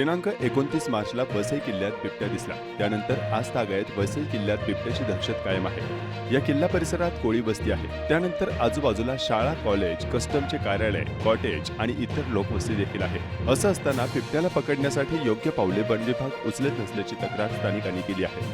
दिनांक एकोणतीस मार्चला वसई किल्ल्यात बिबट्या दिसला. त्यानंतर आज तागायत वसई किल्ल्यात बिबट्याची दहशत कायम आहे. या किल्ला परिसरात कोळी वस्ती आहे. त्यानंतर आजूबाजूला शाळा कॉलेज कस्टमचे कार्यालय कॉटेज आणि इतर लोकवस्ती देखील आहे. असं असताना बिबट्याला पकडण्यासाठी योग्य पावले वन विभाग उचलत नसल्याची तक्रार स्थानिकांनी केली आहे.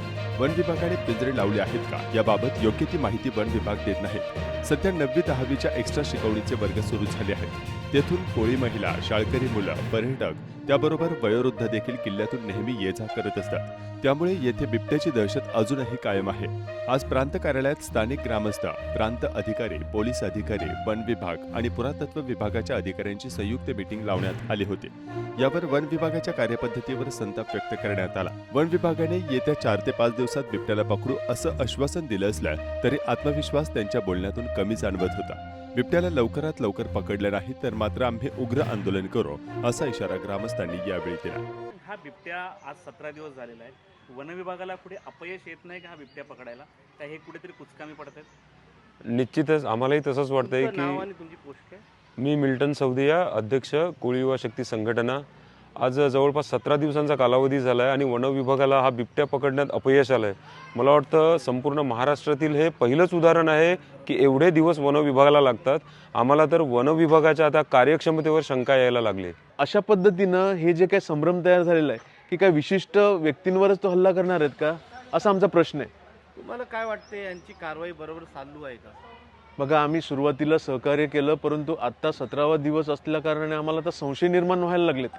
वन विभागाने पिंजरे लावले आहेत का? याबाबत योग्य ती माहिती वन विभाग देत नाही. सध्या नववी दहावीच्या एक्स्ट्रा शिकवणीचे वर्ग सुरू झाले आहेत. तेथून कोळी महिला शाळकरी मुलं पर्यटक त्याबरोबर वयोवृद्ध देखील किल्ल्यातून नेहमी ये जा करत असतात. त्यामुळे येथे बिबट्याची दहशत अजूनही कायम आहे. आज प्रांत कार्यालयात स्थानिक ग्रामस्थ प्रांत अधिकारी पोलीस अधिकारी वन विभाग आणि पुरातत्व विभागाच्या अधिकाऱ्यांची संयुक्त मीटिंग लावण्यात आली होती. यावर वन विभागाच्या कार्यपद्धतीवर संताप व्यक्त करण्यात आला. वन विभागाने येत्या चार ते पाच दिवसात बिबट्याला पकडू असं आश्वासन दिलं असलं तरी आत्मविश्वास त्यांच्या बोलण्यातून कमी जाणवत होता. बिबट्याला लवकरात लवकर पकडलं नाही तर मात्र आम्ही उग्र आंदोलन करू असा इशारा ग्रामस्थांनी यावेळी दिला. हा बिबट्या आज सतरा दिवस झालेला आहे. वन विभागाला पुढे अपयश येत नाही का हा बिबट्या पकडायला? का हे कुठेतरी कुचकामी पडत आहेत निश्चितच आम्हालाही तसंच वाटतंय की तुमची पोस्ट काय? मी मिल्टन सौदिया अध्यक्ष कोळी युवा शक्ती संघटना आज जवळपास सतरा दिवसांचा कालावधी झाला आहे आणि वन विभागाला हा बिबट्या पकडण्यात अपयश आलं आहे मला वाटतं संपूर्ण महाराष्ट्रातील हे पहिलंच उदाहरण आहे की एवढे दिवस वन विभागाला लागतात. आम्हाला तर वन विभागाच्या आता कार्यक्षमतेवर शंका यायला लागली. अशा पद्धतीनं हे जे काही संभ्रम तयार झालेला आहे की काय विशिष्ट व्यक्तींवरच तो हल्ला करणार आहेत का? असा आमचा प्रश्न आहे. तुम्हाला काय वाटते यांची कारवाई बरोबर चालू आहे का? बघा आम्ही सुरुवातीला सहकार्य केलं परंतु आत्ता सतरावा दिवस असल्या कारणाने आम्हाला आता संशय निर्माण व्हायला लागलेत.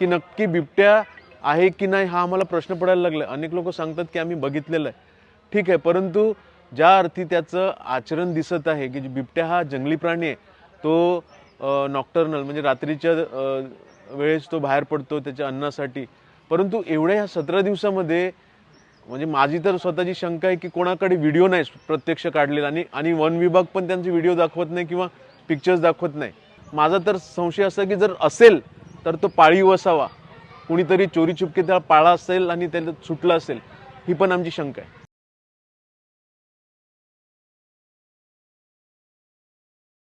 की नक्की बिबट्या आहे की नाही हा आम्हाला प्रश्न पडायला लागला. अनेक लोक सांगतात की आम्ही बघितलेलं आहे. ठीक आहे परंतु ज्या अर्थी त्याचं आचरण दिसत आहे की बिबट्या हा जंगली प्राणी आहे तो नॉक्टर्नल म्हणजे रात्रीच्या वेळेस तो बाहेर पडतो त्याच्या अन्नासाठी. परंतु एवढ्या ह्या सतरा दिवसामध्ये म्हणजे माझी तर स्वतःची शंका आहे की कोणाकडे व्हिडिओ नाही प्रत्यक्ष काढलेला आणि आणि वन विभाग पण त्यांचे व्हिडिओ दाखवत नाही किंवा पिक्चर्स दाखवत नाही. माझा तर संशय असा की जर असेल तर तो पाळीव असावा. कुणीतरी चोरी चुपके त्याला पाळा असेल आणि त्याला सुटला असेल ही पण आमची शंका आहे.